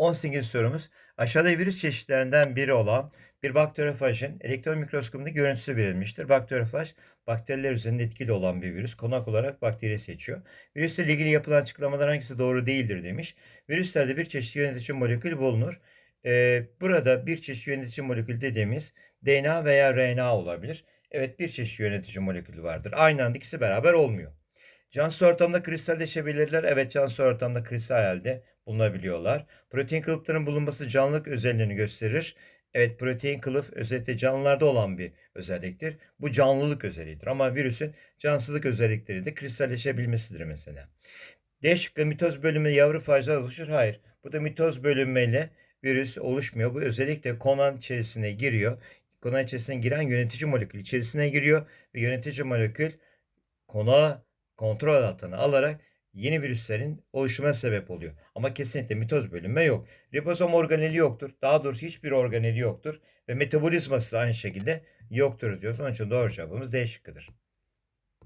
18 sorumuz. Aşağıda virüs çeşitlerinden biri olan bir bakteriyofajın elektron mikroskopunda görüntüsü verilmiştir. Bakteriyofaj, bakteriler üzerinde etkili olan bir virüs. Konak olarak bakteri seçiyor. Virüsle ilgili yapılan açıklamalar hangisi doğru değildir demiş. Virüslerde bir çeşit yönetici molekül bulunur. Ee, burada bir çeşit yönetici molekül dediğimiz DNA veya RNA olabilir. Evet bir çeşit yönetici molekülü vardır. Aynı anda ikisi beraber olmuyor. Cansız ortamda kristalleşebilirler. Evet cansız ortamda kristal halde bulunabiliyorlar. Protein kılıflarının bulunması canlılık özelliğini gösterir. Evet protein kılıf özellikle canlılarda olan bir özelliktir. Bu canlılık özelliğidir. Ama virüsün cansızlık özellikleri de kristalleşebilmesidir mesela. D şıkkı mitoz bölümü yavru fajlar oluşur. Hayır. Burada mitoz bölünmeyle virüs oluşmuyor. Bu özellikle konan içerisine giriyor. Konan içerisine giren yönetici molekül içerisine giriyor ve yönetici molekül konağı kontrol altına alarak yeni virüslerin oluşumuna sebep oluyor. Ama kesinlikle mitoz bölünme yok. Ribozom organeli yoktur. Daha doğrusu hiçbir organeli yoktur. Ve metabolizması da aynı şekilde yoktur diyoruz. Onun için doğru cevabımız D şıkkıdır.